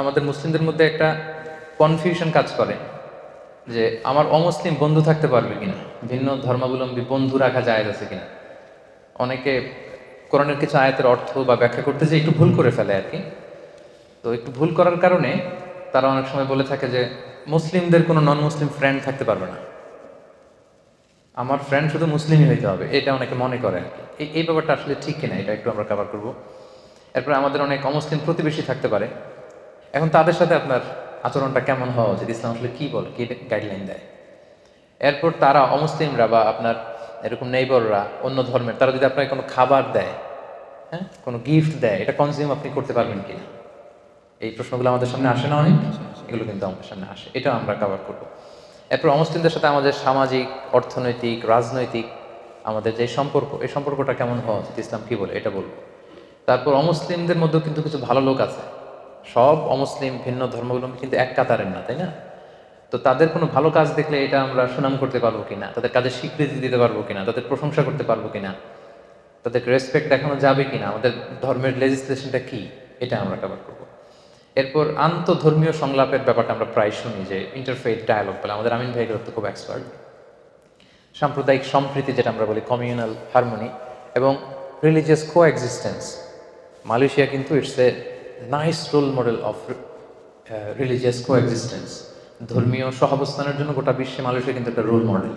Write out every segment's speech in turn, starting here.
আমাদের মুসলিমদের মধ্যে একটা কনফিউশন কাজ করে যে আমার অমুসলিম বন্ধু থাকতে পারবে কিনা? ভিন্ন ধর্মাবলম্বী বন্ধু রাখা যায় আছে কিনা? অনেকে কোরআনের কিছু আয়াতের অর্থ বা ব্যাখ্যা করতে যে একটু ভুল করে ফেলে আর কি। তো একটু ভুল করার কারণে তারা অনেক সময় বলে থাকে যে মুসলিমদের কোনো নন মুসলিম ফ্রেন্ড থাকতে পারবে না। আমার ফ্রেন্ড শুধু মুসলিমই হইতে হবে, এটা অনেকে মনে করে এই ব্যাপারটা আসলে ঠিক কিনা, এটা একটু আমরা কভার করব। এরপরে আমাদের অনেক অমুসলিম প্রতিবেশী থাকতে পারে। এখন তাদের সাথে আপনার আচরণটা কেমন হওয়া উচিত? ইসলাম আসলে কী বল? কী গাইডলাইন দেয়? এরপর তারা অমুসলিমরা বা আপনার এরকম নেইবররা অন্য ধর্মের, তারা যদি আপনাকে কোনো খাবার দেয় হ্যাঁ? কোনো গিফট দেয়, এটা কনজিউম আপনি করতে পারবেন কিনা? এই প্রশ্নগুলো আমাদের সামনে আসে না অনেক? এগুলো কিন্তু আমাদের সামনে আসে। এটা আমরা কভার করব। এরপর অমুসলিমদের সাথে আমাদের সামাজিক, অর্থনৈতিক, রাজনৈতিক আমাদের যে সম্পর্ক, এই সম্পর্কটা কেমন হওয়া উচিত? ইসলাম কি বলে? এটা বলব। তারপর অমুসলিমদের মধ্যেও কিন্তু কিছু ভালো লোক আছে। সব অমুসলিম ভিন্ন ধর্মাবলম্বী কিন্তু এক কাতারের না, তাই না? তো তাদের কোনো ভালো কাজ দেখলে এটা আমরা সুনাম করতে পারব কিনা? তাদের কাজের স্বীকৃতি দিতে পারব কিনা? তাদের প্রশংসা করতে পারব কিনা? তাদেরকে রেসপেক্ট দেখানো যাবে কিনা? আমাদের ধর্মের লেজিসলেশনটা কি? এটা আমরা কভার করব। এরপর আন্তধর্মীয় সংলাপের ব্যাপারটা আমরা প্রায় শুনি যে ইন্টারফেথ ডায়ালগ বলে। আমাদের আমিন ভাই তো খুব এক্সপার্ট সাম্প্রদায়িক সম্প্রীতি যেটা আমরা বলি কমিউনাল হারমোনি এবং রিলিজিয়াস কো এক্সিস্টেন্স মালয়েশিয়া কিন্তু it's a nice role model of religious coexistence ধর্মীয় সহাবস্থানের জন্য গোটা বিশ্বে মালয়েশিয়া কিন্তু একটা রোল মডেল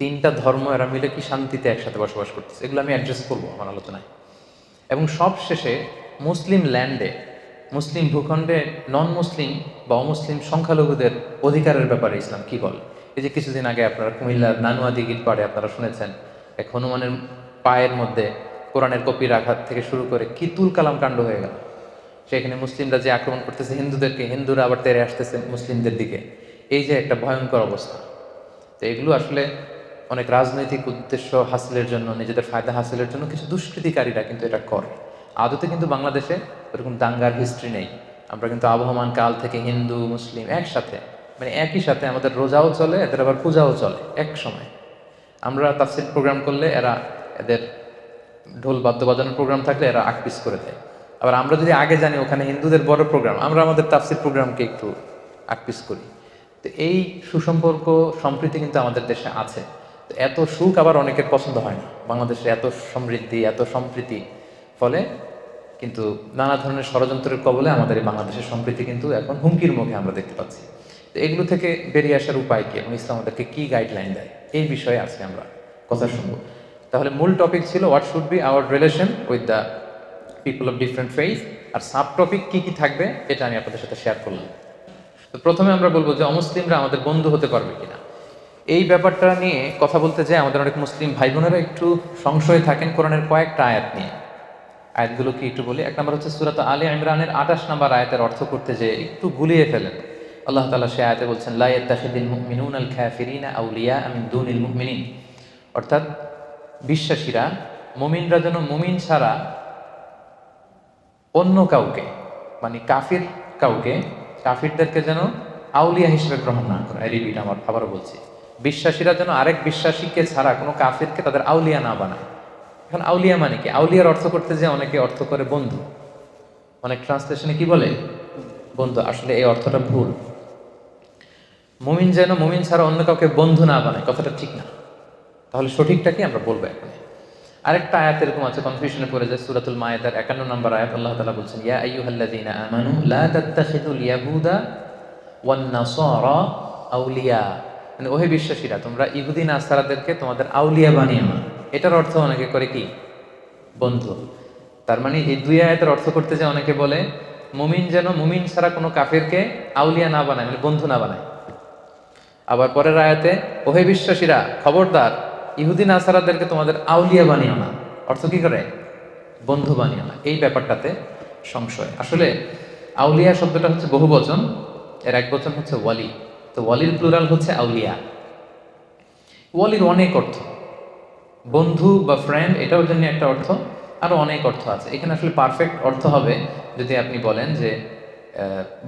তিনটা ধর্ম এরা মিলে কি শান্তিতে একসাথে বসবাস করতেছে, এগুলো আমি অ্যাড্রেস করব আমার আলোচনায়। এবং সব শেষে মুসলিম ল্যান্ডে মুসলিম ভূখণ্ডে নন মুসলিম বা অমুসলিম সংখ্যালঘুদের অধিকারের ব্যাপারে ইসলাম কি বলে? এই যে কিছুদিন আগে আপনারা কুমিল্লার নানুয়া দিঘির পাড়ে আপনারা শুনেছেন, এক হনুমানের পায়ের মধ্যে কোরআনের কপি রাখা থেকে শুরু করে কি তুল কালাম কাণ্ড হয়ে গেল। সেখানে মুসলিমরা যে আক্রমণ করতেছে, হিন্দুদেরকে, হিন্দুরা আবার তেরে আসতেছে মুসলিমদের দিকে। এই যে একটা ভয়ঙ্কর অবস্থা। তো এগুলো আসলে অনেক রাজনৈতিক উদ্দেশ্য হাসিলের জন্য, নিজেদের ফায়দা হাসিলের জন্য কিছু দুষ্কৃতিকারীরা কিন্তু এটা করে। আদতে কিন্তু বাংলাদেশে এরকম দাঙ্গার হিস্ট্রি নেই। আমরা কিন্তু আবহমান কাল থেকে হিন্দু, মুসলিম একসাথে। মানে একই সাথে আমাদের রোজাও চলে, এদের আবার পূজাও চলে, এক সময়। আমরা তাফসিল প্রোগ্রাম করলে এরা এদের ঢোল বাদ্য বাজানোর প্রোগ্রাম থাকলে এরা আকপিস করে দেয়। আবার আমরা যদি আগে জানি ওখানে হিন্দুদের বড় প্রোগ্রাম আমরা আমাদের তাফসিল প্রোগ্রামকে একটু আকপিস করি। তো এই সুসম্পর্ক সম্প্রীতি কিন্তু আমাদের দেশে আছে। তো এত সুখ আবার অনেকের পছন্দ হয় না। বাংলাদেশে এত সমৃদ্ধি, এত সম্প্রীতি। ফলে কিন্তু নানা ধরনের ষড়যন্ত্রের কবলে আমাদের এই বাংলাদেশের সম্প্রীতি কিন্তু এখন হুমকির মুখে আমরা দেখতে পাচ্ছি। তো এগুলো থেকে বেরিয়ে আসার উপায় কি? এবং ইসলাম আমাদেরকে কি গাইডলাইন দেয়? এই বিষয়ে আজকে আমরা কথা শুনব। তাহলে মূল টপিক ছিল what should be our relation with the people of different faith R sub topic কি কি থাকবে এটা আমি আপনাদের সাথে শেয়ার করলাম। তো প্রথমে আমরা বলব যে অমুসলিমরা আমাদের বন্ধু হতে পারবে কিনা। এই ব্যাপারটা নিয়ে কথা বলতে যাই আমাদের অনেক মুসলিম ভাই বোনেরা একটু সংশয়ে থাকেন কোরআনের কয়েকটা আয়াত নিয়ে। আয়াতগুলো কি একটু বলি? এক নম্বর হচ্ছে সুরাত আলী ইমরানের আঠাশ নম্বর আয়াতের অর্থ করতে যে একটু গুলিয়ে ফেলেন। আল্লাহ তালা সে আয়াতে বলছেন লাইয়াত্তাখিদিল মুমিনুন আল খাফিরিনা আউলিয়া আমিন দুনিল মুমিনিন। অর্থাৎ বিশ্বাসীরা, মুমিনরা যেন মুমিন ছাড়া অন্য কাউকে মানে কাফির কাউকে, কাফিরদেরকে যেন আউলিয়া হিসেবে গ্রহণ না করে। রিপিট আমার আবারও বলছি। বিশ্বাসীরা যেন আরেক বিশ্বাসীকে ছাড়া কোনো কাফিরকে তাদের আউলিয়া না বানায়। এখন আউলিয়া মানে কি? আউলিয়ার অর্থ করতে যে অনেকে অর্থ করে বন্ধু। অনেক ট্রান্সলেশনে কি বলে? বন্ধু। আসলে এই অর্থটা ভুল। মুমিন যেন মুমিন ছাড়া অন্য কাউকে বন্ধু না বানায়, কথাটা ঠিক না। তাহলে সঠিকটা কি? আমরা বলব এখন। আরেকটা আয়াত এরকম আছে কনফিউশনে পড়ে যায়, সূরাতুল মায়েদার 51 নম্বর আয়াত, আল্লাহ তাআলা বলছেন, ইয়া আইয়ুহাল্লাযীনা আমানু, লা তাত্তাখিদুল ইয়াহুদা ওয়ান নাসারা আউলিয়া। মানে ওহে বিশ্বাসীরা, তোমরা ইহুদি নাসারাদেরকে তোমাদের আউলিয়া বানিয়ে না এটার অর্থ অনেকে করে কি? বন্ধু। তার মানে এই দুই আয়াতের অর্থ করতে যে অনেকে বলে, মুমিন যেন মুমিন ছাড়া কোনো কাফেরকে আউলিয়া না বানায় মানে বন্ধু না বানায়। আবার পরের আয়াতে, ওহে বিশ্বাসীরা, খবরদার ইহুদিন আসারাদেরকে তোমাদের আউলিয়া বানিও না। অর্থ কি করে? বন্ধু বানিও না। এই ব্যাপারটাতে সংশয়। আসলে আউলিয়া শব্দটা হচ্ছে বহু বচন, এর এক বচন হচ্ছে ওয়ালি। তো ওয়ালির প্লুরাল হচ্ছে আউলিয়া। ওয়ালির অনেক অর্থ। বন্ধু বা ফ্রেন্ড এটাও জন্য একটা অর্থ। আরও অনেক অর্থ আছে। এখানে আসলে পারফেক্ট অর্থ হবে যদি আপনি বলেন যে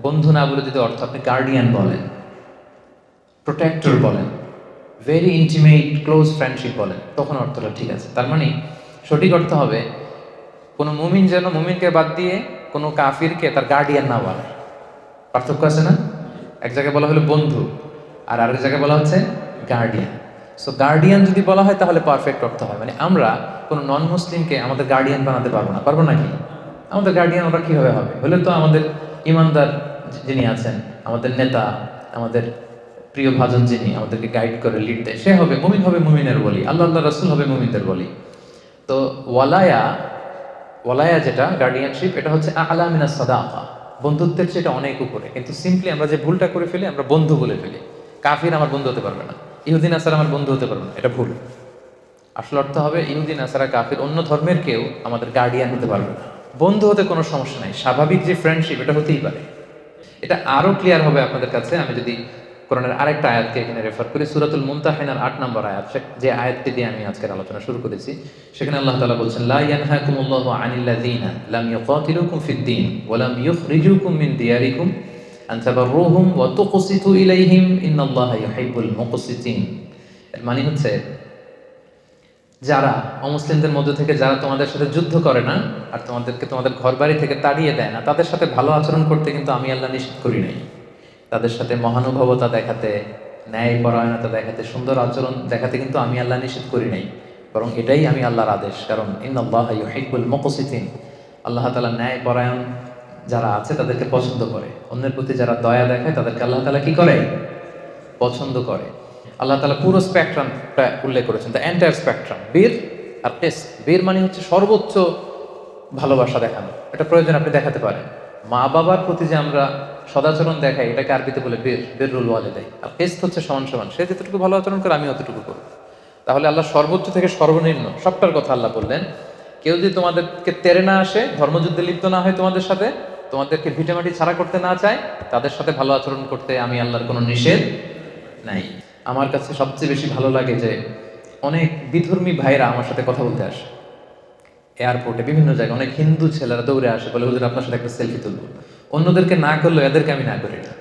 বন্ধু না বলে যদি অর্থ আপনি গার্ডিয়ান বলেন প্রোটেক্টর বলেন। ভেরি ইন্টিমেট ক্লোজ ফ্রেন্ডশিপ বলেন তখন অর্থটা ঠিক আছে। তার মানে সঠিক অর্থ হবে, কোনো মুমিন যেন মুমিনকে বাদ দিয়ে কোনো কাফিরকে তার গার্ডিয়ান না বানায় পার্থক্য আছে না? এক জায়গায় বলা হলো বন্ধু, আর আরেক জায়গায় বলা হচ্ছে গার্ডিয়ান সো গার্ডিয়ান যদি বলা হয়, তাহলে পারফেক্ট অর্থ হয়। মানে আমরা কোনো নন মুসলিমকে আমাদের গার্ডিয়ান বানাতে পারব না। পারব নাকি? আমাদের গার্ডিয়ান ওরা কীভাবে হবে? হলে তো আমাদের ইমানদার যিনি আছেন, আমাদের নেতা, আমাদের প্রিয় ভাজন যিনি আমাদেরকে গাইড করে লিড দেয়, সে হবে মুমিন, হবে মুমিনের বলি আল্লাহ আল্লাহ, রসুল হবে মুমিনদের বলি তো ওয়ালায়া ওয়ালায়া যেটা গার্ডিয়ানশিপ এটা হচ্ছে আলামিনা সাদাফা বন্ধুত্বের এটা অনেক উপরে। কিন্তু সিম্পলি আমরা যে ভুলটা করে ফেলি, আমরা বন্ধু বলে ফেলি। কাফির আমার বন্ধু হতে পারবে না। ইহুদিন আসার আমার বন্ধু হতে পারবে না। এটা ভুল। আসল অর্থ হবে ইহুদিন আসারা কাফির, অন্য ধর্মের কেউ আমাদের গার্ডিয়ান হতে পারবে না। বন্ধু হতে কোনো সমস্যা নাই। স্বাভাবিক যে ফ্রেন্ডশিপ এটা হতেই পারে। এটা আরও ক্লিয়ার হবে আপনাদের কাছে। আমি যদি কোরআনের আরেকটা আয়াতকে এখানে রেফার করি। সুরাতুল মুমতাহিনার আট নম্বর আয়াত যে আয়াতটি দিয়ে আমি আজকের আলোচনা শুরু করেছি, সেখানে আল্লাহ তালা বলছেন, লা ইয়ানহাকুমুল্লাহু আনিল্লাযীনা লাম ইউকাতিলুকুম ফিদ-দীন ওয়া লাম ইখরিজুকুম মিন দিয়ারিকুম আন তাবাররুহুম ওয়া তুকসিতু ইলাইহিম ইন্নাল্লাহা ইউহিব্বুল মুকসিতিন। এর মানে হচ্ছে, যারা অমুসলিমদের মধ্য থেকে, যারা তোমাদের সাথে যুদ্ধ করে না আর তোমাদেরকে তোমাদের ঘর বাড়ি থেকে তাড়িয়ে দেয় না, তাদের সাথে ভালো আচরণ করতে কিন্তু আমি আল্লাহ নিষেধ করি নাই। তাদের সাথে মহানুভবতা দেখাতে ন্যায় পরায়ণতা দেখাতে, সুন্দর আচরণ দেখাতে কিন্তু আমি আল্লাহ নিষেধ করি নাই। বরং এটাই আমি আল্লাহর আদেশ। কারণ, ইন্নাল্লাহ ইউহিব্বুল মুকসিতিন। আল্লাহ তালা ন্যায় পরায়ণ যারা আছে, তাদেরকে পছন্দ করে। অন্যের প্রতি যারা দয়া দেখায়, তাদেরকে আল্লাহ তালা কি করে? পছন্দ করে। আল্লাহ তালা পুরো স্পেকট্রামটা উল্লেখ করেছেন। দ্য এন্টায়ার স্পেকট্রাম বীর আর টেস্ট বীর মানে হচ্ছে সর্বোচ্চ ভালোবাসা দেখানো। এটা প্রয়োজন আপনি দেখাতে পারেন। মা বাবার প্রতি যে আমরা সদাচরণ দেখায়, এটাকে আরবিতে বলে বীর রুল ওয়ালে দেয়। আর টেস্ট হচ্ছে সমান সমান। সে যতটুকু ভালো আচরণ করে আমি অতটুকু করব তাহলে আল্লাহ সর্বোচ্চ থেকে সর্বনিম্ন, সবটার কথা আল্লাহ বললেন, কেউ যদি তোমাদেরকে তেরে না আসে, ধর্মযুদ্ধে লিপ্ত না হয় তোমাদের সাথে, তোমাদেরকে ভিটামাটি ছাড়া করতে না চায়, তাদের সাথে ভালো আচরণ করতে আমি আল্লাহর কোনো নিষেধ নাই। আমার কাছে সবচেয়ে বেশি ভালো লাগে যে, অনেক বিধর্মী ভাইরা আমার সাথে কথা বলতে আসে। এয়ারপোর্টে বিভিন্ন জায়গায় অনেক হিন্দু ছেলেরা দৌড়ে আসে, বলে, হুজুর, আপনার সাথে একটা সেলফি তুলবো। অন্যদেরকে না করলেও এদেরকে আমি না করি না।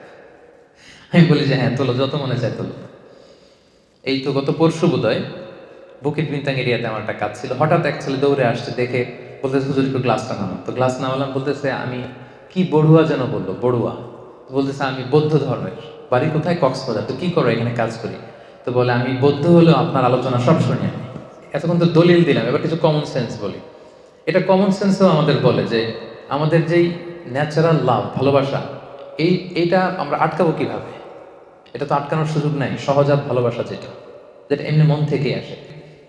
আমি বলি যে হ্যাঁ তোলো, যত মনে চায় তোলো। এই তো গত পরশু বোধহয় বুকিট বিনতাং এরিয়াতে আমার একটা কাজ ছিল। হঠাৎ এক ছেলে দৌড়ে আসছে, দেখে বলতেছে, হুজুর, একটু গ্লাসটা নামো তো গ্লাস নামালাম, বলতেছে, আমি কি বড়ুয়া যেন বলল? বড়ুয়া। বলতেছে, আমি বৌদ্ধ ধর্মের। বাড়ি কোথায়? কক্সবাজার। তো কি করো, এখানে কাজ করি? তো বলে, আমি বৌদ্ধ হলেও আপনার আলোচনা সব শুনি আমি। এতক্ষণ তো দলিল দিলাম, এবার কিছু কমন সেন্স বলি। এটা কমন সেন্সও আমাদের বলে যে, আমাদের যেই ন্যাচারাল লাভ, ভালোবাসা, এই, এইটা আমরা আটকাবো কীভাবে? এটা তো আটকানোর সুযোগ নাই সহজাত ভালোবাসা যেটা যেটা এমনি মন থেকেই আসে।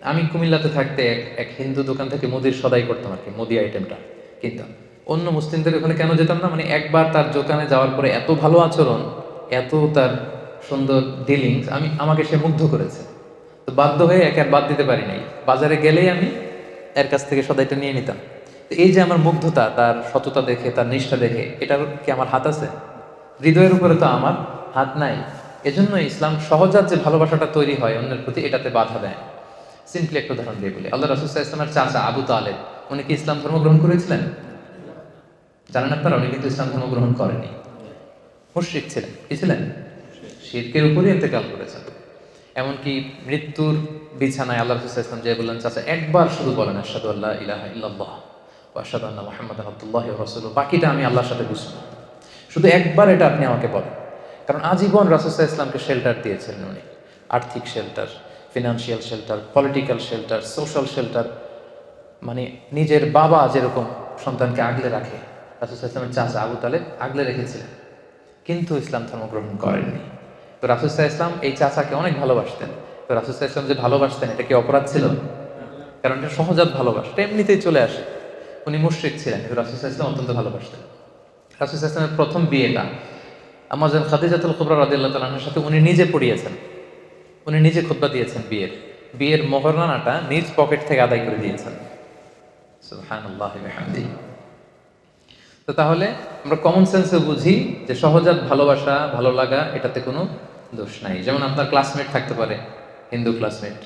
আমি কুমিল্লাতে থাকতে এক হিন্দু দোকান থেকে মুদির সদাই করতাম আর কি, মুদি আইটেমটা কিন্তু অন্য মুসলিমদের ওখানে কেন যেতাম না? মানে একবার তার দোকানে যাওয়ার পরে এত ভালো আচরণ, এত তার সুন্দর ডিলিংস আমি, আমাকে সে মুগ্ধ করেছে। তো বাধ্য হয়ে একে আর বাদ দিতে পারি নাই। বাজারে গেলেই আমি এর কাছ থেকে সদাইটা নিয়ে নিতাম। এই যে আমার মুগ্ধতা, তার সততা দেখে, তার নিষ্ঠা দেখে, এটার কি আমার হাত আছে? হৃদয়ের উপরে তো আমার হাত নাই। এজন্য ইসলাম সহজাত যে ভালোবাসাটা তৈরি হয় অন্যের প্রতি, এটাতে বাধা দেয়। সিম্পলি একটা উদাহরণ দিয়ে বলি। আল্লাহ রাসুল ইসলামের চাচা আবু তালেব, উনি কি ইসলাম ধর্ম গ্রহণ করেছিলেন? জানেন আপনারা, উনি কিন্তু ইসলাম ধর্ম গ্রহণ করেনি মুশ্রিক ছিলেন। কি ছিলেন? শিরকের উপরই ইন্তেকাল করেছেন। এমনকি মৃত্যুর বিছানায় আল্লাহ রসুল ইসলাম যে বললেন, চাচা, একবার শুধু বলেন আসাদু আল্লাহ ইলাহা ইল্লাল্লাহ। ও আসাদু আল্লাহ মোহাম্মদ আব্দুল্লাহ রসুল বাকিটা আমি আল্লাহর সাথে বুঝব শুধু একবার এটা আপনি আমাকে বলেন। কারণ আজীবন রাসুসাহ ইসলামকে শেল্টার দিয়েছিলেন উনি। আর্থিক shelter financial shelter political shelter social shelter মানে নিজের বাবা যেরকম সন্তানকে আগলে রাখে রাসুসাহ ইসলামের চাচা আবু তালেব আগলে রেখেছিলেন। কিন্তু ইসলাম ধর্ম গ্রহণ করেননি। তো রাসুসাহ ইসলাম এই চাচাকে অনেক ভালোবাসতেন। তো রাসুসাহ ইসলাম যে ভালোবাসতেন, এটা কি অপরাধ ছিল? কারণ এটা সহজাত ভালোবাসা। এমনিতেই চলে আসে। উনি মুশ্রিক ছিলেন, কিন্তু রাসুসাহ ইসলাম অত্যন্ত ভালোবাসতেন। রাসুল ইসলামের প্রথম বিয়েটা আমাজন খাদিজাতুল কুবরা রাদিল্লাহ তালাহের সাথে উনি নিজে পড়িয়েছেন। উনি নিজে খুতবা দিয়েছেন বিয়ের। বিয়ের মোহরানাটা নিজ পকেট থেকে আদায় করে দিয়েছেন। তো তাহলে আমরা কমন সেন্সে বুঝি যে সহজাত ভালোবাসা, ভালো লাগা, এটাতে কোনো দোষ নাই। যেমন আপনার ক্লাসমেট থাকতে পারে, হিন্দু ক্লাসমেট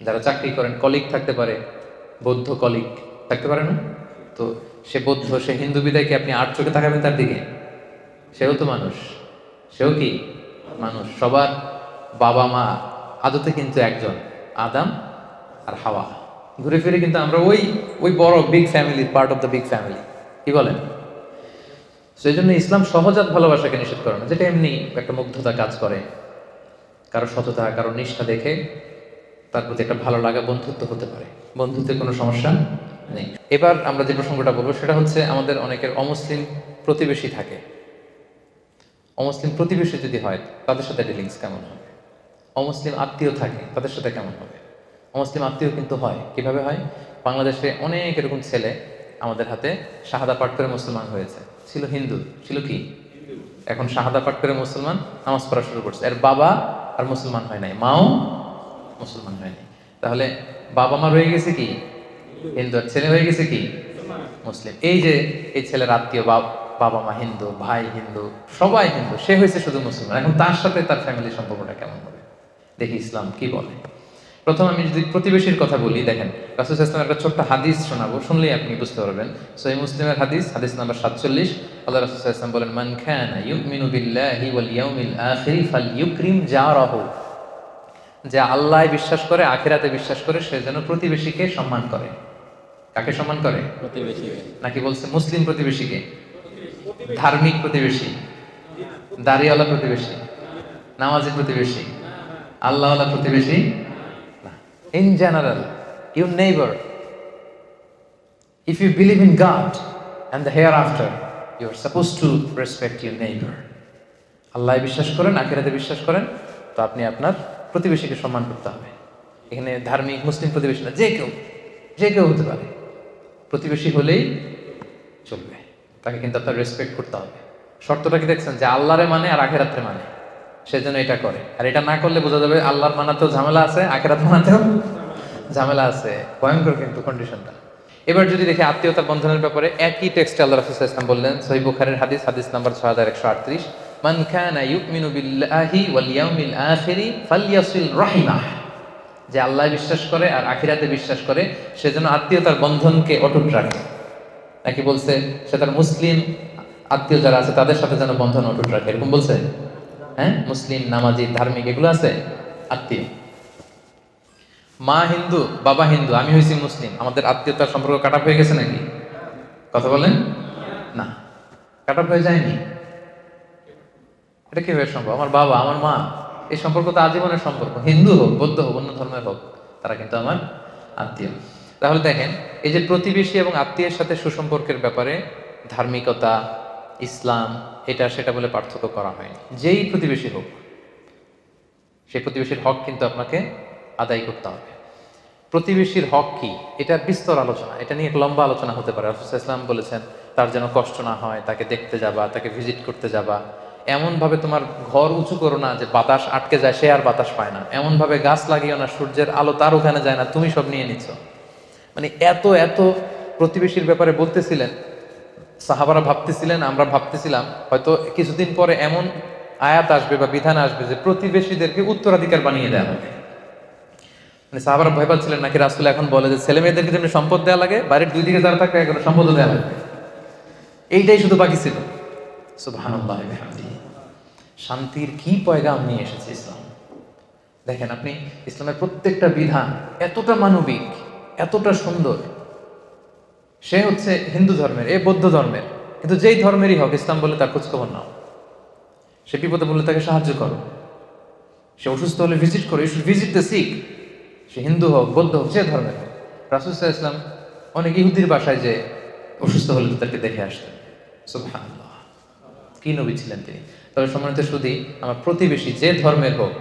যারা চাকরি করেন কলিগ থাকতে পারে, বৌদ্ধ কলিগ থাকতে পারে না। তো সে বৌদ্ধ, সে হিন্দু বিদায়কে আপনি আট চোখে তাকাবেন তার দিকে? সেও তো মানুষ। সেও কি? মানুষ। সবার বাবা মা আদতে কিন্তু একজন, আদাম আর হাওয়া। ঘুরে ফিরে কিন্তু আমরা ওই ওই বড় big family part of the big family কি বলেন? সেই জন্য ইসলাম সহজাত ভালোবাসাকে নিষেধ করে না, যেটা এমনি একটা মুগ্ধতা কাজ করে। কারও সততা, কারও নিষ্ঠা দেখে তার প্রতি একটা ভালো লাগা বন্ধুত্ব হতে পারে। বন্ধুত্বের কোনো সমস্যা? নেই। এবার আমরা যে প্রসঙ্গটা বলব সেটা হচ্ছে আমাদের অনেকের অমুসলিম প্রতিবেশী থাকে। অমুসলিম প্রতিবেশী যদি হয় তাদের সাথে ডিলিংস কেমন হবে? অমুসলিম আত্মীয় থাকে তাদের সাথে কেমন হবে? অমুসলিম আত্মীয় কিন্তু হয়। কীভাবে হয়? বাংলাদেশে অনেক এরকম ছেলে আমাদের হাতে শাহাদা পাঠ করে মুসলমান হয়েছে। ছিল হিন্দু ছিল কি? এখন শাহাদা পাঠ করে মুসলমান নামাজ পড়া শুরু করছে। এর বাবা আর মুসলমান হয় নাই মাও মুসলমান হয়নি তাহলে বাবা মা রয়ে গেছে কি? হিন্দু আর ছেলে হয়ে গেছে কি? মুসলিম। এই যে এই ছেলের আত্মীয় বাব- মা হিন্দু, ভাই হিন্দু, সবাই হিন্দু, সে হয়েছে শুধু মুসলমান। এখন তার সাথে তার ফ্যামিলি সম্পর্কটা কেমন হবে? দেখি ইসলাম কি বলে। প্রথম আমি যদি প্রতিবেশীর কথা বলি, দেখেন, রাসুল ইসলামের একটা ছোট্ট হাদিস শোনাবো, শুনলেই আপনি বুঝতে পারবেন। সহি মুসলিমের হাদিস হাদিস নাম্বার সাতচল্লিশ। আল্লাহ রাসুল ইসলাম বলেন, মান খানা ইউমিনু বিল্লাহি ওয়াল ইয়াউমিল আখিরি ফালইউকরিম জারাহু। যে আল্লাহ বিশ্বাস করে, আখিরাতে বিশ্বাস করে, সে যেন প্রতিবেশীকে সম্মান করে। কাকে সম্মান করে? নাকি বলছে মুসলিম প্রতিবেশীকে? ধার্মিক প্রতিবেশী দাড়িওয়ালা প্রতিবেশী নামাজি প্রতিবেশী আল্লাহওয়ালা প্রতিবেশী? In general you neighbour if you believe in God and the hereafter you are suppose to respect your neighbour Allah বিশ্বাস করেন আখিরাতে বিশ্বাস করেন তো আপনি আপনার প্রতিবেশীকে সম্মান করতে হবে। এখানে ধার্মিক মুসলিম প্রতিবেশী না যে কেউ যে কেউ হতে পারে। প্রতিবেশী হলেই চলবে। তাকে কিন্তু আপনার রেসপেক্ট করতে হবে। শর্তটা কি দেখছেন? যে আল্লাহরে মানে আর আখেরাত্রে মানে। সেজন্য এটা করে। আর এটা না করলে বোঝা যাবে আল্লাহর মানাতেও ঝামেলা আছে, আখেরাত মানাতেও ঝামেলা আছে। ভয়ঙ্কর কিন্তু কন্ডিশনটা এবার যদি দেখি আত্মীয়তা বন্ধনের ব্যাপারে একই টেক্সটে আল্লাহ রাসূল ওয়াসাল্লাম বললেন সহিহ বুখারীর হাদিস হাদিস নাম্বার 6138 মান কানা ইউমিনু বিল্লাহি ওয়াল ইয়াউমিল আখিরি ফালইয়াসিল রাহিমাহ। যে আল্লাহ বিশ্বাস করে আর আখিরাতে বিশ্বাস করে, সে যেন আত্মীয়তার বন্ধনকে অটুট রাখে। নাকি বলছে, সে তার মুসলিম আত্মীয় যারা আছে, তাদের সাথে যেন বন্ধন অটুট রাখে। এরকম বলছে? হ্যাঁ? মুসলিম, নামাজি, ধার্মিক, এগুলো আছে? আত্মীয়। মা হিন্দু, বাবা হিন্দু, আমি হয়েছি মুসলিম। আমাদের আত্মীয়তার সম্পর্ক কাটা হয়ে গেছে নাকি? কথা বলেন? না। কাটা হয়ে যায়নি? এটা কীভাবে সম্ভব? আমার বাবা, আমার মা। এই সম্পর্ক তো আজীবনের সম্পর্ক। হিন্দু হোক, বৌদ্ধ হোক, অন্য ধর্মের হোক, তারা কিন্তু আমার আত্মীয়। তাহলে দেখেন, এই যে প্রতিবেশী এবং আত্মীয়ের সাথে সুসম্পর্কের ব্যাপারে ধার্মিকতা, ইসলাম, এটা সেটা বলে পার্থক্য করা হয়নি। যেই প্রতিবেশী হোক, সেই প্রতিবেশীর হক কিন্তু আপনাকে আদায় করতে হবে। প্রতিবেশীর হক কি? এটা বিস্তর আলোচনা। এটা নিয়ে এক লম্বা আলোচনা হতে পারে। রাসূল ইসলাম বলেছেন, তার যেন কষ্ট না হয়, তাকে দেখতে যাবা, তাকে ভিজিট করতে যাবা। এমনভাবে তোমার ঘর উঁচু করো না যে বাতাস আটকে যায়, সে আর বাতাস পায় না। এমনভাবে গাছ লাগিও না, সূর্যের আলো তার ওখানে যায় না, তুমি সব নিয়ে নিচ্ছ মানে এত এত প্রতিবেশীর ব্যাপারে বলতেছিলেন, সাহাবারা ভাবতেছিলেন, আমরা ভাবতেছিলাম, হয়তো কিছুদিন পরে এমন আয়াত আসবে বা বিধান আসবে যে প্রতিবেশীদেরকে উত্তরাধিকার বানিয়ে দেওয়া হবে। মানে সাহাবারা ভয় পাচ্ছিলেন নাকি রাসুল এখন বলে যে ছেলে মেয়েদেরকে যেমনি সম্পদ দেওয়া লাগে, বাড়ির দুই দিকে যারা থাকবে সম্পদ দেওয়া লাগবে। এইটাই শুধু বাকি ছিল। বিহামদিহি। শান্তির কি পয়গাম নিয়ে এসেছে ইসলাম? দেখেন আপনি, ইসলামের প্রত্যেকটা বিধান এতটা মানবিক, এতটা সুন্দর। সে হচ্ছে হিন্দু ধর্মের, এ বৌদ্ধ ধর্মের। কিন্তু যেই ধর্মেরই হোক, ইসলাম বলে তার খোঁজখবর নাও। সে বিপদে বললে তাকে সাহায্য করো। সে অসুস্থ হলে ভিজিট করো। ইউ ভিজিট দ্য শিখ সে হিন্দু হোক, বৌদ্ধ হোক, যে ধর্মের হোক। রাসুল ইসলাম অনেক ইহুদির বাসায় যে অসুস্থ হলে তাকে দেখে আসতেন। সুবহানাল্লাহ। কি নবী ছিলেন তিনি? তবে সম্মানিত শুধু আমার প্রতিবেশী যে ধর্মের হোক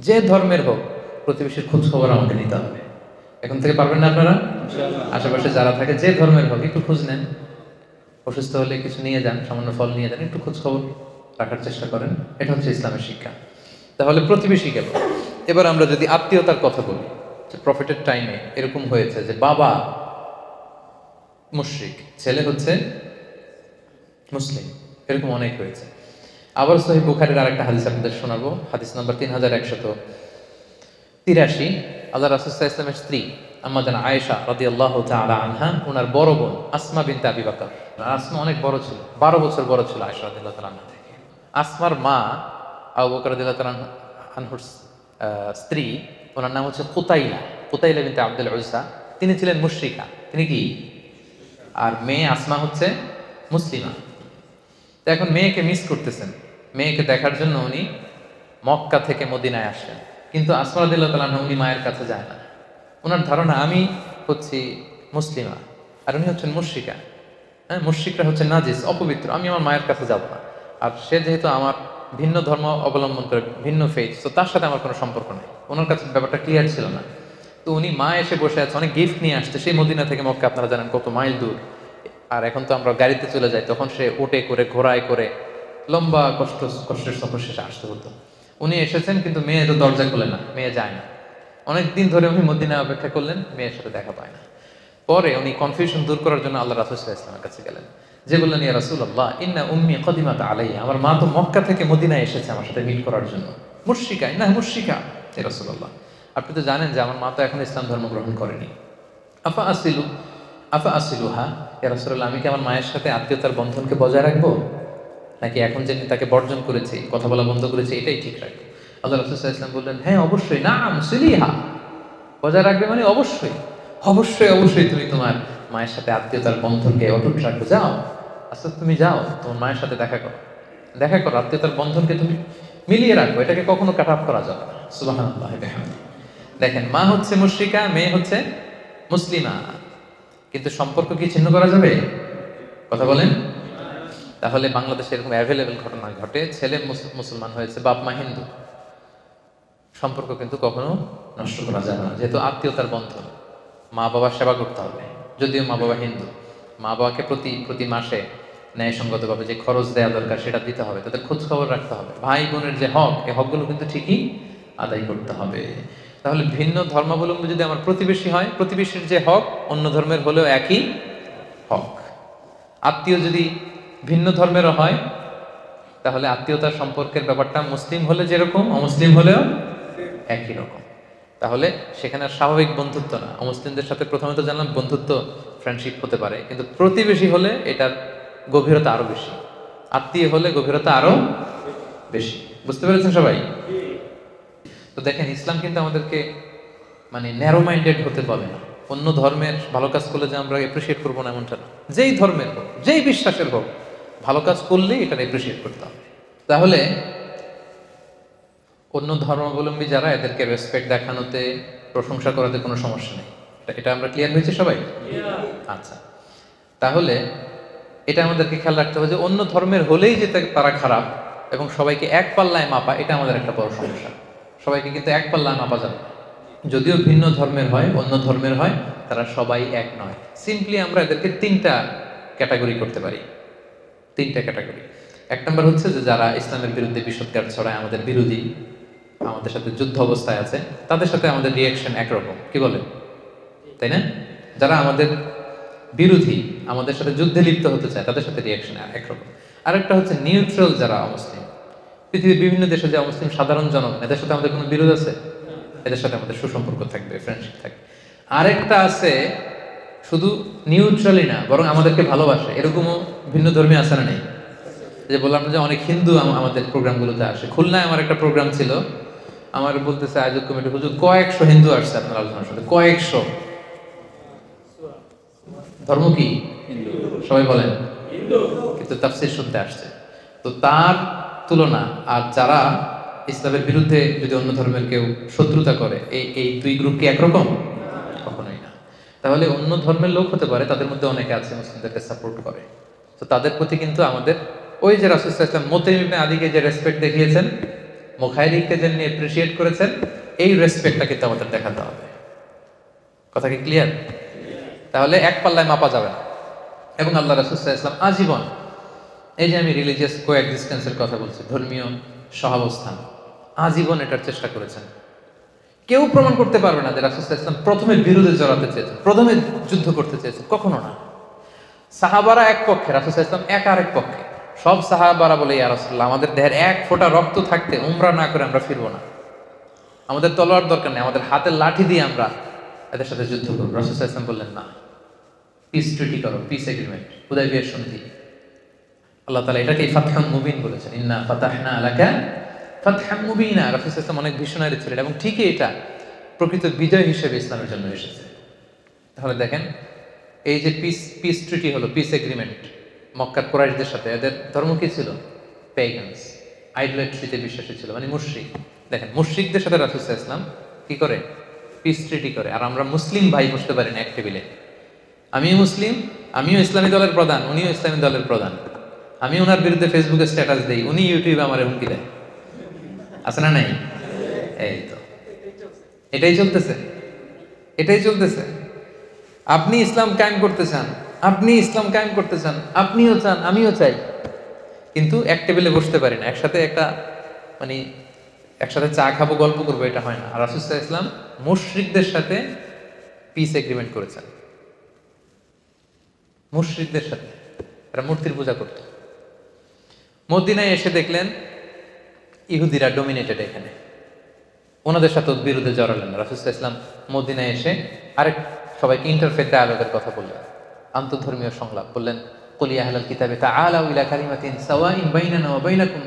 যে ধর্মের হোক প্রতিবেশীর খোঁজ খবর আমাকে নিতে হবে। এখন থেকে পারবেন না আপনারা? আশেপাশে যারা থাকে যে ধর্মের হোক একটু খোঁজ নেন। অসুস্থ হলে কিছু নিয়ে যান সামান্য ফল নিয়ে যান একটু খোঁজ খবর রাখার চেষ্টা করেন। এটা হচ্ছে ইসলামের শিক্ষা। তাহলে প্রতিবেশী গেল। এবার আমরা যদি আত্মীয়তার কথা বলি যে প্রফিটের টাইমে এরকম হয়েছে যে বাবা মুশরিক ছেলে হচ্ছে মুসলিম। এরকম অনেক হয়েছে। আবার সহি বুখারের আরেকটা হাদিস আপনাদের শোনাবো। হাদিস নাম্বার তিন হাজার একশত তিরাশি। আল্লাহ রাসুসাহ ইসলামের স্ত্রী জানা আয়েশা রাদি আল্লাহ আনহা ওনার বড় বোন আসমা বিনতে আবি বাকর। আসমা অনেক বড় ছিল, বারো বছর বড় ছিল আয়েশা রাদিল্লাহ তালা থেকে। আসমার মা আবু বকর রাদিল্লাহ তালা আনহুর স্ত্রী, ওনার নাম হচ্ছে কুতাইলা কুতাইলা বিনতে আব্দুল উসা তিনি ছিলেন মুশরিকা। তিনি কি? আর মেয়ে আসমা হচ্ছে মুসলিমা। তো এখন মেয়েকে মিস করতেছেন। মেয়েকে দেখার জন্য উনি মক্কা থেকে মদিনায় আসেন কিন্তু আসমাদিল্লাহ তালা উনি মায়ের কাছে যায় না। ওনার ধারণা, আমি হচ্ছি মুসলিমা আর উনি হচ্ছেন মুর্শিকা হ্যাঁ মুশ্রিকরা হচ্ছে নাজিস, অপবিত্র। আমি আমার মায়ের কাছে যাব না। আর সে যেহেতু আমার ভিন্ন ধর্ম অবলম্বন করে, ভিন্ন ফেজ তো তার সাথে আমার কোনো সম্পর্ক নেই। ওনার কাছে ব্যাপারটা ক্লিয়ার ছিল না। তো উনি মা এসে বসে আছে, অনেক গিফট নিয়ে আসছে। সেই মদিনা থেকে মক্কা, আপনারা জানেন কত মাইল দূর। আর এখন তো আমরা গাড়িতে চলে যাই, তখন সে ওটে করে, ঘোড়ায় করে লম্বা কষ্ট, কষ্টের সফর শেষে আসতে হতো। উনি এসেছেন, কিন্তু মেয়ে তো দরজা খোলে না, মেয়ে যায় না। অনেক দিন ধরে উনি মদিনায় অপেক্ষা করলেন, মেয়ের সাথে দেখা পায় না। পরে উনি কনফিউশন দূর করার জন্য আল্লাহ রাসুল ইসলামের কাছে গেলেন। যে বললেন, ইয়া রাসুল আল্লাহ ইন্না উম্মি কদিমাত আলাই আমার মা তো মক্কা থেকে মদিনায় এসেছে আমার সাথে মিট করার জন্য। মুর্শিকা না মুর্শিকা এ রাসুল আল্লাহ আপনি তো জানেন যে আমার মা তো এখন ইসলাম ধর্ম গ্রহণ করেনি। আফা আসিলু আফা আসিলু হা এ রাসুল্লাহ আমি কি আমার মায়ের সাথে আত্মীয়তার বন্ধনকে বজায় রাখব? নাকি এখন যে তাকে বর্জন করেছি, কথা বলা বন্ধ করেছি, এটাই ঠিক রাখব? আল্লাহ রাসুল ইসলাম বললেন হ্যাঁ অবশ্যই না সিলিহা। বজায় রাখবে মানে অবশ্যই। অবশ্যই অবশ্যই তুমি তোমার মায়ের সাথে আত্মীয়তার বন্ধনকে অটুট রাখো যাও আচ্ছা তুমি যাও, তোমার মায়ের সাথে দেখা করো। দেখা করো, আত্মীয়তার বন্ধনকে তুমি মিলিয়ে রাখো এটাকে কখনো কাট আপ করা যাবে সুবহানাল্লাহ দেখেন, মা হচ্ছে মুশরিকা, মেয়ে হচ্ছে মুসলিমা। কিন্তু সম্পর্ক কি ছিন্ন করা যাবে? কথা বলেন। তাহলে বাংলাদেশে এরকম অ্যাভেলেবেল ঘটনা ঘটে, ছেলে মুসলমান হয়েছে, বাপ মা হিন্দু। সম্পর্ক কিন্তু কখনো নষ্ট করা যাবে না, যেহেতু আত্মীয়তার বন্ধন। মা বাবার সেবা করতে হবে, যদিও মা বাবা হিন্দু। মা বাবাকে প্রতি প্রতি মাসে ন্যায়সঙ্গতভাবে যে খরচ দেওয়া দরকার সেটা দিতে হবে, তাদের খোঁজ খবর রাখতে হবে। ভাই বোনের যে হক এই হকগুলো কিন্তু ঠিকই আদায় করতে হবে। তাহলে ভিন্ন ধর্মাবলম্বী যদি আমার প্রতিবেশী হয়, প্রতিবেশীর যে হক, অন্য ধর্মের হলেও একই হক। আত্মীয় যদি ভিন্ন ধর্মেরও হয়, তাহলে আত্মীয়তার সম্পর্কের ব্যাপারটা মুসলিম হলে যেরকম, অমুসলিম হলেও একই রকম। তাহলে সেখানে স্বাভাবিক বন্ধুত্ব না। অমুসলিমদের সাথে প্রথমে তো জানলাম বন্ধুত্ব ফ্রেন্ডশিপ হতে পারে। কিন্তু প্রতিবেশী হলে এটার গভীরতা আরও বেশি। আত্মীয় হলে গভীরতা আরও বেশি। বুঝতে পেরেছেন সবাই? তো দেখেন ইসলাম কিন্তু আমাদেরকে মানে ন্যারো মাইন্ডেড হতে বলে না। অন্য ধর্মের ভালো কাজ করলে যে আমরা এপ্রিসিয়েট করব না এমনটা না। যেই ধর্মের হোক যেই বিশ্বাসের হোক ভালো কাজ করলেই এটা এপ্রিসিয়েট করতে হবে। তাহলে অন্য ধর্মাবলম্বী যারা এদেরকে রেসপেক্ট দেখানোতে প্রশংসা করাতে কোনো সমস্যা নেই। এটা- এটা আমরা ক্লিয়ার হয়েছে সবাই? আচ্ছা। তাহলে এটা আমাদেরকে খেয়াল রাখতে হবে যে অন্য ধর্মের হলেই যে তারা খারাপ এবং সবাইকে এক পাল্লায় মাপা এটা আমাদের একটা বড় সমস্যা। সবাইকে কিন্তু এক পাল্লায় মাপা যাবে যদিও ভিন্ন ধর্মের হয়, অন্য ধর্মের হয়, তারা সবাই এক নয়। সিম্পলি আমরা এদেরকে তিনটা ক্যাটাগরি করতে পারি। তিনটা ক্যাটাগরি এক নম্বর হচ্ছে যে যারা ইসলামের বিরুদ্ধে বিষদগার ছড়ায়, আমাদের বিরোধী, আমাদের সাথে যুদ্ধ অবস্থায় আছে, তাদের সাথে আমাদের রিয়াকশন একরকম। কি বলে তাই না? যারা আমাদের বিরোধী, আমাদের সাথে যুদ্ধে লিপ্ত হতে চায়, তাদের সাথে রিয়াকশন একরকম। আরেকটা হচ্ছে নিউট্রাল যারা অমুসলিম পৃথিবীর বিভিন্ন দেশে যে অমুসলিম সাধারণ জনগণ এদের সাথে আমাদের কোনো বিরোধ আছে? এদের সাথে আমাদের সুসম্পর্ক থাকবে ফ্রেন্ডশিপ থাকবে। আরেকটা আছে শুধু নিউট্রালি না বরং আমাদেরকে ভালোবাসে। এরকমও ভিন্ন ধর্মী আছে না নেই যে বললাম যে অনেক হিন্দু আম- আমাদের প্রোগ্রামগুলোতে আসে। খুলনায় আমার একটা প্রোগ্রাম ছিল। আমার বলতেছে আয়োজক কমিটি হুজুর কয়েকশো হিন্দু আসছে আপনার আলোচনার সাথে। কয়েকশো। ধর্ম কি? সবাই বলেন। কিন্তু তাফসির শুনতে আসছে। তো তার তুলনা, আর যারা ইসলামের বিরুদ্ধে যদি অন্য ধর্মের কেউ শত্রুতা করে, এই এই দুই গ্রুপ কি একরকম? কখনোই না। তাহলে অন্য ধর্মের লোক হতে পারে, তাদের মধ্যে অনেকে আছে মুসলিমদেরকে সাপোর্ট করে। তো তাদের প্রতি কিন্তু আমাদের ওই যে রাসুল ইসলাম মতিম ইবনে আদিকে যে রেসপেক্ট দেখিয়েছেন মুখাইরিককে যেমনি অ্যাপ্রিসিয়েট করেছেন, এই রেসপেক্টটা কিন্তু আমাদের দেখাতে হবে। কথা কি ক্লিয়ার তাহলে এক পাল্লায় মাপা যাবে না। এবং আল্লাহ রাসুল্লাহ ইসলাম আজীবন এই যে আমি রিলিজিয়াস কো এক্সিস্টেন্সের কথা বলছি, ধর্মীয় সহাবস্থান, আজীবন এটার চেষ্টা করেছেন। কেউ প্রমাণ করতে পারবে না যে রাসুল্লাহ ইসলাম প্রথমে বিরোধে জড়াতে চেয়েছেন, প্রথমে যুদ্ধ করতে চেয়েছেন, কখনো না। সাহাবারা এক পক্ষে রাসুল্লাহ ইসলাম এক আরেক পক্ষে। সব সাহাবারা বলে, ইয়া রাসুল্লাহ আমাদের দেহের এক ফোঁটা রক্ত থাকতে উমরা না করে আমরা ফিরবো না। আমাদের তলোয়ার দরকার নেই, আমাদের হাতের লাঠি দিয়ে আমরা এদের সাথে যুদ্ধ করব। রাসুল্লাহ ইসলাম বললেন, না পিস ট্রিটি করো পিস এগ্রিমেন্ট উদয় বিয়ের সন্ধি। আল্লাহ তালা এটাকে ফাতহাম মুবিন বলেছেন। ইন্না ফাতাহনা আলাকা ফাতহাম মুবিনা। রাসুল ইসলাম অনেক ভীষণারী ছিলেন এবং ঠিকই এটা প্রকৃত বিজয় হিসেবে ইসলামের জন্য এসেছে। তাহলে দেখেন, এই যে পিস পিস ট্রিটি হলো পিস এগ্রিমেন্ট মক্কার কোরাইশদের সাথে, এদের ধর্ম কি ছিল? পেগান্স আইডলেট্রিতে বিশ্বাসী ছিল মানে মুশ্রিক। দেখেন, মুশ্রিকদের সাথে রাসুসাহ ইসলাম কি করে? পিস ট্রিটি করে। আর আমরা মুসলিম ভাই বসতে পারি না এক টেবিলে। আমিও মুসলিম, আমিও ইসলামী দলের প্রধান, উনিও ইসলামী দলের প্রধান। আমি ওনার বিরুদ্ধে ফেসবুকে স্ট্যাটাস দিই, উনি ইউটিউবে আমার হুমকি দেয়। আছে না নাই? এই তো। এটাই চলতেছে। এটাই চলতেছে। আপনি ইসলাম কায়েম করতে চান, আপনি ইসলাম কায়েম করতে চান, আপনিও চান, আমিও চাই। কিন্তু এক টেবিলে বসতে পারি না। একসাথে একটা মানে একসাথে চা খাব, গল্প করব, এটা হয় না। আর রাসুসাহ ইসলাম মুশ্রিকদের সাথে পিস এগ্রিমেন্ট করেছেন। মুশ্রিকদের সাথে। এরা মূর্তির পূজা করত। মদিনায় এসে দেখলেন ইহুদিরা ডোমিনেটেড এখানে। ওনাদের সাথে বিরুদ্ধে জড়ালেন রাসুসাহ ইসলাম মদিনায় এসে আরেক সবাইকে ইন্টারফেথ ডায়ালগের কথা বললেন। আন্তধর্মীয় সংলাপ বললেন কিতাবে তাআলাউ ইলা কালিমাতিন সাওয়াইন বাইনানা ওয়া বাইনাকুম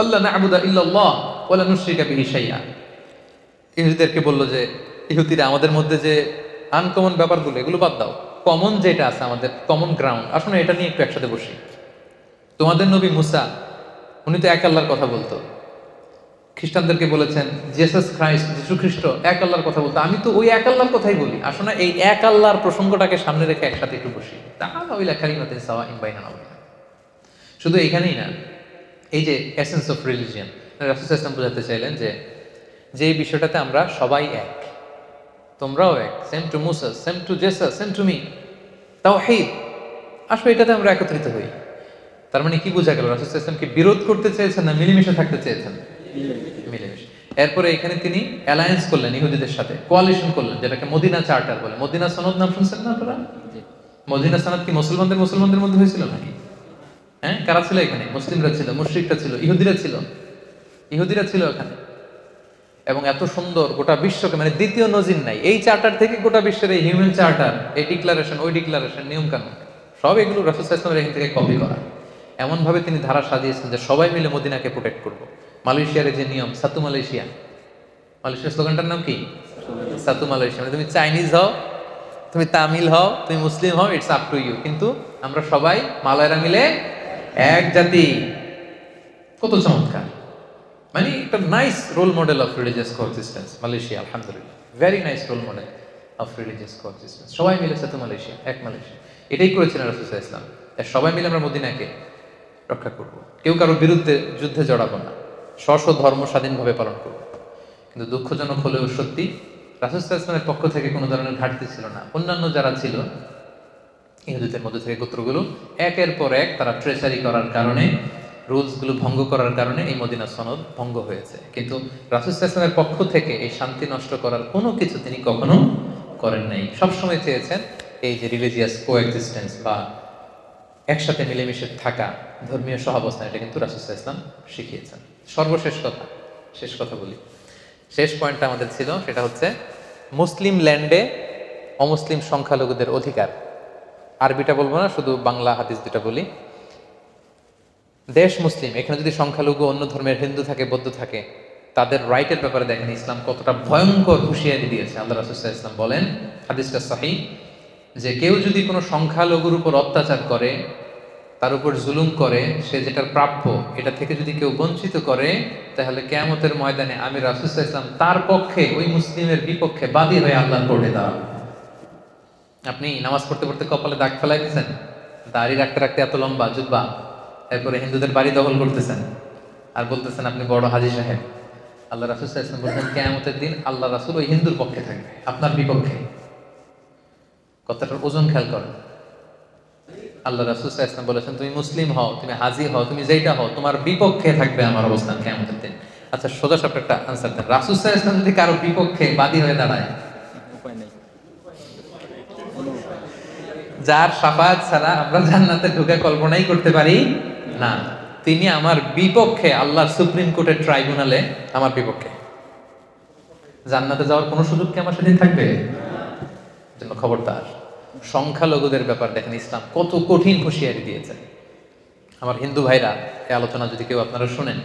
আল্লা না'বুদা ইল্লাল্লাহ ওয়া লা নুশরিকা বিহি শাইআ। ইহুদিদেরকে বলল যে, ইহুদিরা, আমাদের মধ্যে যে আনকমন ব্যাপারগুলো, এগুলো বাদ দাও। কমন যেটা আছে আমাদের কমন গ্রাউন্ড আসলে এটা নিয়ে একটু একসাথে বসি। তোমাদের নবী মুসা, উনি তো এক আল্লাহর কথা বলতো। খ্রিস্টানদেরকে বলেছেন জেসাস খ্রাইস্ট যিশু খ্রিস্ট এক আল্লাহর কথা বলতো। আমি তো ওই এক আল্লাহর কথাই বলি। আসলে এই এক আল্লাহর প্রসঙ্গটাকে সামনে রেখে একসাথে একটু বসি। শুধু এখানেই না, এই যে এসেন্স অফ রিলিজিয়ান রাসুল ইসলাম বোঝাতে চাইলেন যে যে বিষয়টাতে আমরা সবাই এক, তোমরাও এক same to Musa same to Jesus same to me তাও হেই আসলে এটাতে আমরা একত্রিত হই। তার মানে কি বোঝা গেল? রাসুল ইসলামকে বিরোধ করতে চেয়েছেন না মিলেমিশে থাকতে চেয়েছেন? মিলেমিশে। এরপরে এখানে তিনি অ্যালায়েন্স করলেন ইহুদিদের সাথে কোয়ালিশন করলেন যেটাকে মদিনা চার্টার বলে। মদিনা সনদ নাম শুনছেন না আপনারা? মদিনা সনদ কি মুসলমানদের মুসলমানদের মধ্যে হয়েছিল নাকি? হ্যাঁ কারা ছিল এখানে? মুসলিমরা ছিল মুশরিকরা ছিল ইহুদিরা ছিল। ইহুদিরা ছিল এখানে। এবং এত সুন্দর গোটা বিশ্বকে মানে দ্বিতীয় নজির নাই। এই চার্টার থেকে গোটা বিশ্বের এই হিউম্যান চার্টার এই ডিক্লারেশন ওই ডিক্লারেশন নিয়ম কানুন সব এগুলো রাসুল ইসলামের এখান থেকে কপি করা। এমনভাবে তিনি ধারা সাজিয়েছেন যে সবাই মিলে মদিনাকে প্রোটেক্ট করব। মালয়েশিয়ার যে নিয়ম, সাতু মালয়েশিয়া মালয়েশিয়ার স্লোগানটার নাম কি? সাতু মালয়েশিয়া মানে তুমি চাইনিজ হও, তুমি তামিল হও, তুমি মুসলিম হও ইটস আপ টু ইউ কিন্তু আমরা সবাই মালয়েরা মিলে এক জাতি। কত চমৎকার। মানে একটা nice role model of religious coexistence Malaysia, আলহামদুলিল্লাহ। Very nice role model of religious coexistence সবাই মিলে সাথে মালয়েশিয়া, এক মালয়েশিয়া। এটাই করেছিলেন রসুল ইসলাম সবাই মিলে আমরা মদিনাকে রক্ষা করব। কেউ কারোর বিরুদ্ধে যুদ্ধে জড়াবো না। স্ব ধর্ম স্বাধীনভাবে পালন করব। কিন্তু দুঃখজনক হলেও সত্যি ইসলামের পক্ষ থেকে কোনো ধরনের ঘাটতি ছিল না। অন্যান্য যারা ছিল, ইহুদিদের মধ্যে থেকে গোত্রগুলো, একের পর এক তারা ট্রেসারি করার কারণে, রুলসগুলো ভঙ্গ করার কারণে এই মদিনা সনদ ভঙ্গ হয়েছে। কিন্তু রাসুল পক্ষ থেকে এই শান্তি নষ্ট করার কোনো কিছু তিনি কখনো করেন নাই। সবসময় চেয়েছেন এই যে রিলিজিয়াস কো বা একসাথে মিলেমিশে থাকা ধর্মীয় সহাবস্থান, এটা কিন্তু রাসুল ইসলাম শিখিয়েছেন। সর্বশেষ কথা, শেষ কথা বলি। শেষ পয়েন্টটা আমাদের ছিল, সেটা হচ্ছে মুসলিম ল্যান্ডে অমুসলিম সংখ্যালঘুদের অধিকার। আরবিটা বলব না, শুধু বাংলা হাদিস দুটা বলি। দেশ মুসলিম, এখানে যদি সংখ্যালঘু অন্য ধর্মের হিন্দু থাকে, বৌদ্ধ থাকে, তাদের রাইটের ব্যাপারে দেখেন, ইসলাম কতটা ভয়ঙ্কর হুঁশিয়ারি দিয়েছে। আল্লাহ রাসুল্লাহ ইসলাম বলেন, হাদিসটা সাহি যে কেউ যদি কোনো সংখ্যালঘুর উপর অত্যাচার করে, তার উপর জুলুম করে, সে যেটার প্রাপ্য, এটা থেকে যদি কেউ বঞ্চিত করে, তাহলে কেয়ামতের ময়দানে আমি রাসুল্লাহ ইসলাম তার পক্ষে, ওই মুসলিমের বিপক্ষে বাদী হয়ে আল্লাহ কোর্টে দাঁড়াবো আপনি নামাজ পড়তে পড়তে কপালে দাগ ফেলাই দিয়েছেন দাড়ি রাখতে রাখতে এত লম্বা, জুব্বা। এরপরে হিন্দুদের বাড়ি দখল করতেছেন। আর বলতেছেন, আপনি বড় হাজি সাহেব। আল্লাহ রাসুল ইসলাম বলছেন, কেয়ামতের দিন আল্লাহ রাসুল ওই হিন্দুর পক্ষে থাকবে, আপনার বিপক্ষে। কথাটার ওজন খেয়াল করেন। আল্লাহ রাসুল ইসলাম বলেছেন তুমি মুসলিম হও তুমি হাজি হও তুমি যেইটা হও তোমার বিপক্ষে থাকবে আমার অবস্থান কেয়ামতের দিন। আচ্ছা সোজা সাপ একটা আনসার দেন। রাসুল ইসলাম যদি কারও বিপক্ষে বাদী হয়ে দাঁড়ায়। যার সাফায়াত ছাড়া আমরা জান্নাতে ঢুকে কল্পনাই করতে পারি না। তিনি আমার বিপক্ষে আল্লাহর সুপ্রিম কোর্টের ট্রাইব্যুনালে আমার বিপক্ষে। জান্নাতে যাওয়ার কোনো সুযোগ কি আমার সেদিন থাকবে? জন্য খবরদার। সংখ্যালঘুদের ব্যাপার দেখেন, ইসলাম কত কঠিন হুঁশিয়ারি দিয়েছে। আমার হিন্দু ভাইরা, এই আলোচনা যদি কেউ আপনারা শুনেন,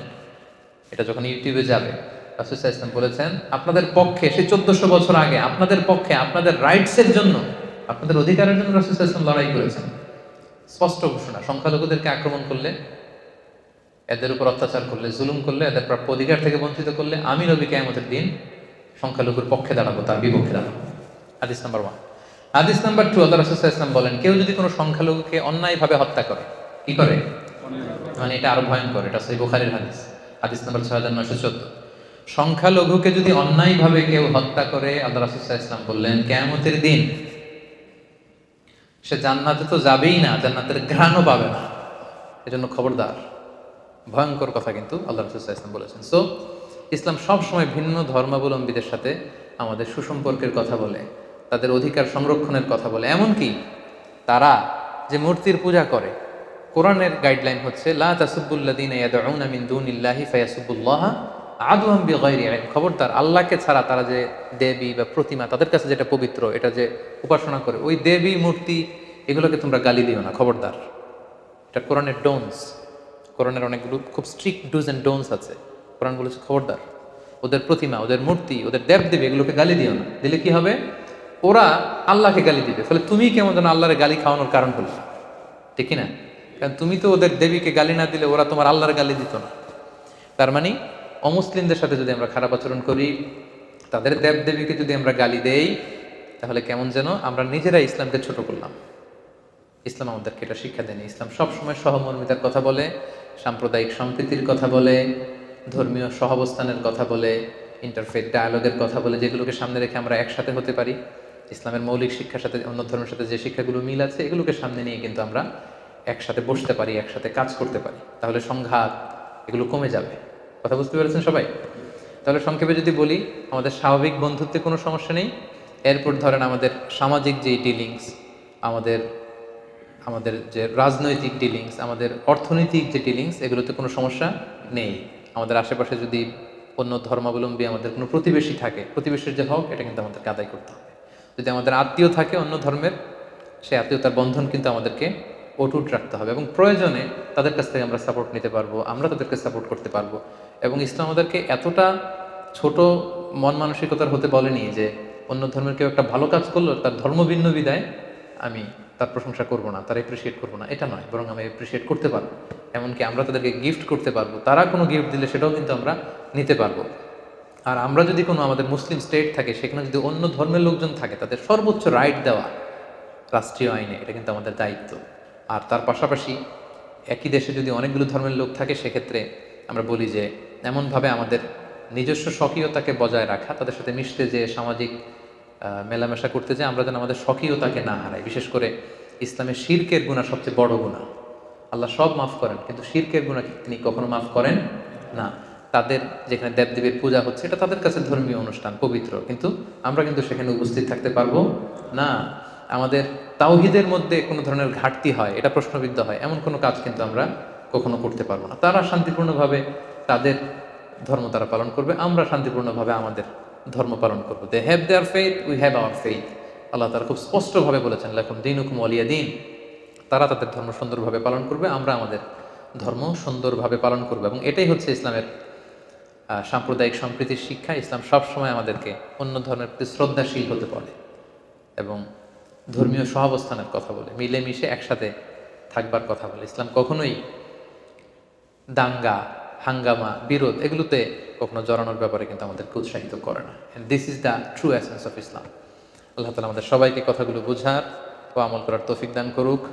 এটা যখন ইউটিউবে যাবে রাসুসাহ ইসলাম বলেছেন, আপনাদের পক্ষে, সে চোদ্দশো বছর আগে আপনাদের পক্ষে, আপনাদের রাইটসের জন্য, আপনাদের অধিকারের জন্য রাসুসাহ ইসলাম লড়াই করেছেন। স্পষ্ট ঘোষণা, সংখ্যালঘুদেরকে আক্রমণ করলে, এদের উপর অত্যাচার করলে, জুলুম করলে, এদের প্রাপ্য অধিকার থেকে বঞ্চিত করলে, আমি নবী কেয়ামতের দিন সংখ্যালঘুর পক্ষে দাঁড়াবো, তার বিপক্ষে দাঁড়াবো। হাদিস নাম্বার ওয়ান। হাদিস নাম্বার টু আল্লাহ রসুল ইসলাম বলেন, কেউ যদি কোনো সংখ্যালঘুকে অন্যায়ভাবে হত্যা করে, কি করে? মানে এটা আরও ভয়ঙ্কর, এটা সেই বুখারের হাদিস হাদিস নাম্বার ছয় হাজার নয়শো চোদ্দ। সংখ্যালঘুকে যদি অন্যায়ভাবে কেউ হত্যা করে, আল্লাহ রাসুল ইসলাম বললেন, কেয়ামতের দিন সে জান্নাতে তো যাবেই না, জান্নাতের ঘ্রাণও পাবে না। এজন্য খবরদার। ভয়ঙ্কর কথা কিন্তু আল্লাহ রসুল ইসলাম বলেছেন। সো ইসলাম সবসময় ভিন্ন ধর্মাবলম্বীদের সাথে আমাদের সুসম্পর্কের কথা বলে। তাদের অধিকার সংরক্ষণের কথা বলে। এমনকি তারা যে মূর্তির পূজা করে, কোরআনের গাইডলাইন হচ্ছে, লা খবরদার, আল্লাহকে ছাড়া তারা যে দেবী বা প্রতিমা, তাদের কাছে যেটা পবিত্র, এটা যে উপাসনা করে, ওই দেবী, মূর্তি, এগুলোকে তোমরা গালি দিও না, খবরদার। এটা কোরআনের ডোনস কোরআনের অনেকগুলো খুব স্ট্রিক্ট ডুজ অ্যান্ড ডোনস আছে। কোরআন বলেছে খবরদার। ওদের প্রতিমা, ওদের মূর্তি, ওদের দেব দেবী এগুলোকে গালি দিও না। দিলে কি হবে? ওরা আল্লাহকে গালি দিবে। ফলে তুমি কেমন যেন আল্লাহরে গালি খাওয়ানোর কারণ হলো। ঠিক না কারণ তুমি তো ওদের দেবীকে গালি না দিলে ওরা তোমার আল্লাহর গালি দিত না। তার মানে অমুসলিমদের সাথে যদি আমরা খারাপ আচরণ করি, তাদের দেব দেবীকে যদি আমরা গালি দেই, তাহলে কেমন যেন আমরা নিজেরা ইসলামকে ছোট করলাম। ইসলাম আমাদেরকে এটা শিক্ষা দেয়নি। ইসলাম সবসময় সহমর্মিতার কথা বলে, সাম্প্রদায়িক সম্প্রীতির কথা বলে, ধর্মীয় সহাবস্থানের কথা বলে ইন্টারফেথ ডায়ালগের কথা বলে, যেগুলোকে সামনে রেখে আমরা একসাথে হতে পারি। ইসলামের মৌলিক শিক্ষার সাথে, অন্য ধর্মের সাথে যে শিক্ষাগুলো মিল আছে, এগুলোকে সামনে নিয়ে কিন্তু আমরা একসাথে বসতে পারি, একসাথে কাজ করতে পারি। তাহলে সংঘাত, এগুলো কমে যাবে। কথা বুঝতে পেরেছেন সবাই? তাহলে সংক্ষেপে যদি বলি, আমাদের স্বাভাবিক বন্ধুত্বে কোনো সমস্যা নেই। এরপর ধরেন আমাদের সামাজিক যে ডিলিংস আমাদের আমাদের যে রাজনৈতিক ডিলিংস আমাদের অর্থনৈতিক যে ডিলিংস এগুলোতে কোনো সমস্যা নেই। আমাদের আশেপাশে যদি অন্য ধর্মাবলম্বী আমাদের কোনো প্রতিবেশী থাকে, প্রতিবেশীর যে হক, এটা কিন্তু আমাদেরকে আদায় করতে হবে। যদি আমাদের আত্মীয় থাকে অন্য ধর্মের সেই আত্মীয়তার বন্ধন কিন্তু আমাদেরকে অটুট রাখতে হবে এবং প্রয়োজনে তাদের কাছ থেকে আমরা সাপোর্ট নিতে পারব, আমরা তাদেরকে সাপোর্ট করতে পারব। এবং ইসলাম আমাদেরকে এতটা ছোট মন মানসিকতার হতে বলেনি যে অন্য ধর্মের কেউ একটা ভালো কাজ করল, তার ধর্ম ভিন্ন বিদায় আমি তার প্রশংসা করব না, তার এপ্রিসিয়েট করব না। এটা নয়, বরং আমি এপ্রিসিয়েট করতে পারব। এমনকি আমরা তাদেরকে গিফট করতে পারব। তারা কোনো গিফট দিলে সেটাও কিন্তু আমরা নিতে পারব। আর আমরা যদি কোনো আমাদের মুসলিম স্টেট থাকে, সেখানে যদি অন্য ধর্মের লোকজন থাকে, তাদের সর্বোচ্চ রাইট দেওয়া রাষ্ট্রীয় আইনে, এটা কিন্তু আমাদের দায়িত্ব। আর তার পাশাপাশি একই দেশে যদি অনেকগুলো ধর্মের লোক থাকে, সেক্ষেত্রে আমরা বলি যে এমনভাবে আমাদের নিজস্ব স্বকীয়তাকে বজায় রাখা, তাদের সাথে মিশতে যে সামাজিক মেলামেশা করতে যে আমরা যেন আমাদের স্বকীয়তাকে না হারাই। বিশেষ করে ইসলামের শিরকের গুণা সবচেয়ে বড় গুণা। আল্লাহ সব মাফ করেন, কিন্তু শিরকের গুণা তিনি কখনো মাফ করেন না? তাদের যেখানে দেবদেবীর পূজা হচ্ছে, এটা তাদের কাছে ধর্মীয় অনুষ্ঠান, পবিত্র। কিন্তু আমরা কিন্তু সেখানে উপস্থিত থাকতে পারব না। আমাদের তাওহিদের মধ্যে কোনো ধরনের ঘাটতি হয়, এটা প্রশ্নবিদ্ধ হয়। এমন কোনো কাজ কিন্তু আমরা কখনো করতে পারব না। তারা শান্তিপূর্ণভাবে তাদের ধর্ম তারা পালন করবে, আমরা শান্তিপূর্ণভাবে আমাদের ধর্ম পালন করব। They have their faith we have our faith Allah তারা খুব স্পষ্টভাবে বলেছেন লেখম দিন হুকুম অলিয়া দিন। তারা তাদের ধর্ম সুন্দরভাবে পালন করবে, আমরা আমাদের ধর্ম সুন্দরভাবে পালন করব। এবং এটাই হচ্ছে ইসলামের সাম্প্রদায়িক সম্প্রীতির শিক্ষা ইসলাম সবসময় আমাদেরকে অন্য ধর্মের প্রতি শ্রদ্ধাশীল হতে বলে এবং ধর্মীয় সহাবস্থানের কথা বলে, মিলেমিশে একসাথে থাকবার কথা বলে। ইসলাম কখনোই দাঙ্গা, হাঙ্গামা, বিরোধ এগুলোতে কখনো জড়ানোর ব্যাপারে কিন্তু আমাদেরকে উৎসাহিত করে না। This is the true essence of Islam Allah তালা আমাদের সবাইকে কথাগুলো বোঝার ও আমল করার তৌফিক দান করুক।